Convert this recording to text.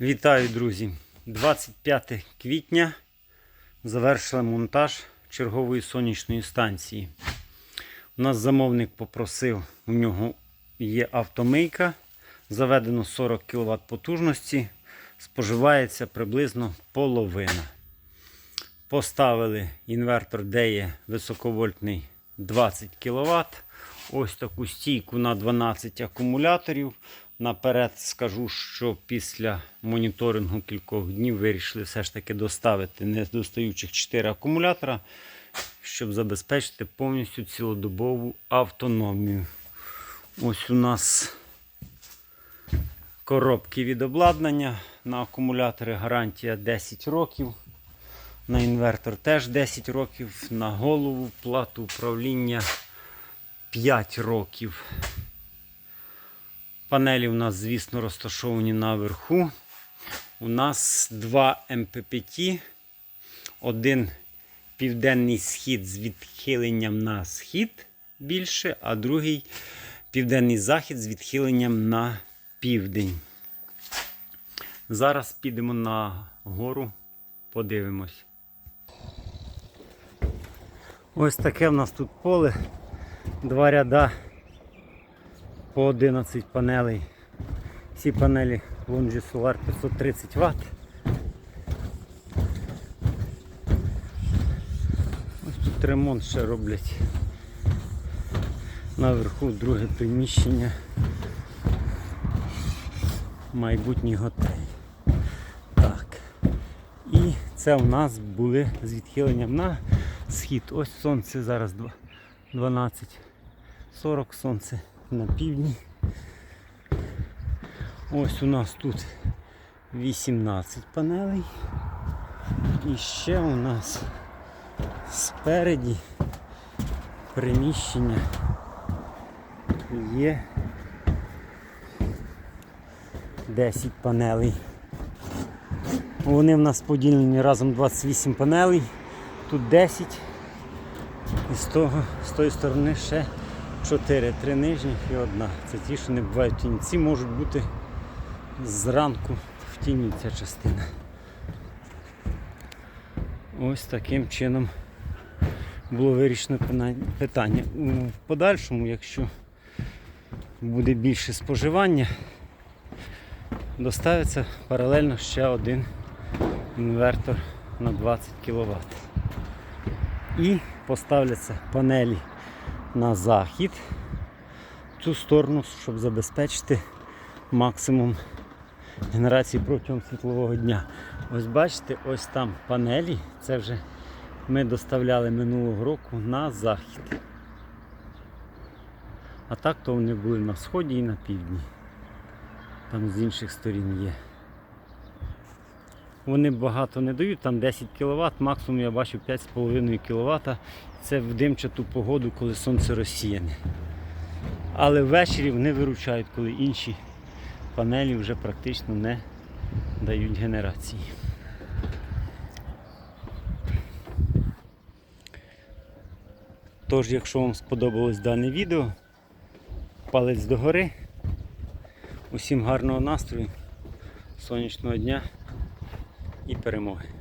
Вітаю, друзі! 25 квітня завершили монтаж чергової сонячної станції. У нас замовник попросив, у нього є автомийка, заведено 40 кВт потужності, споживається приблизно половина. Поставили інвертор, де є високовольтний 20 кВт. Ось таку стійку на 12 акумуляторів. Наперед скажу, що після моніторингу кількох днів вирішили все ж таки доставити недостаючих 4 акумулятора, щоб забезпечити повністю цілодобову автономію. Ось у нас коробки від обладнання на акумулятори гарантія 10 років. На інвертор теж 10 років, на голову плату управління 5 років. Панелі у нас, звісно, розташовані наверху. У нас два МППТ, один південний схід з відхиленням на схід більше, а другий південний захід з відхиленням на південь. Зараз підемо на гору, подивимось. Ось таке в нас тут поле, два ряда по 11 панелей. Всі панелі Solar 530 Вт. Ось тут ремонт ще роблять. Наверху друге приміщення. Майбутній готель. Так. І це у нас були з відхиленням на схід. Ось сонце зараз два- 12.40 сонце на півдні. Ось у нас тут 18 панелей. І ще у нас спереді приміщення є 10 панелей. Вони в нас поділені разом 28 панелей, тут 10 і з того, з тої сторони ще 4, 3 нижніх і одна. Це ті, що не бувають в тіні. Ці можуть бути зранку в тіні ця частина. Ось таким чином було вирішено питання. У подальшому, якщо буде більше споживання, доставиться паралельно ще один інвертор на 20 кВт. І поставляться панелі на захід в цю сторону, щоб забезпечити максимум генерації протягом світлового дня. Ось бачите, ось там панелі. Це вже ми доставляли минулого року на захід. А так то вони були на сході і на півдні. Там з інших сторін є. Вони багато не дають, там 10 кВт, максимум я бачив 5,5 кВт. Це в димчату погоду, коли сонце розсіяне. Але ввечері вони виручають, коли інші панелі вже практично не дають генерації. Тож, якщо вам сподобалось дане відео, палець догори. Усім гарного настрою, сонячного дня і перемоги.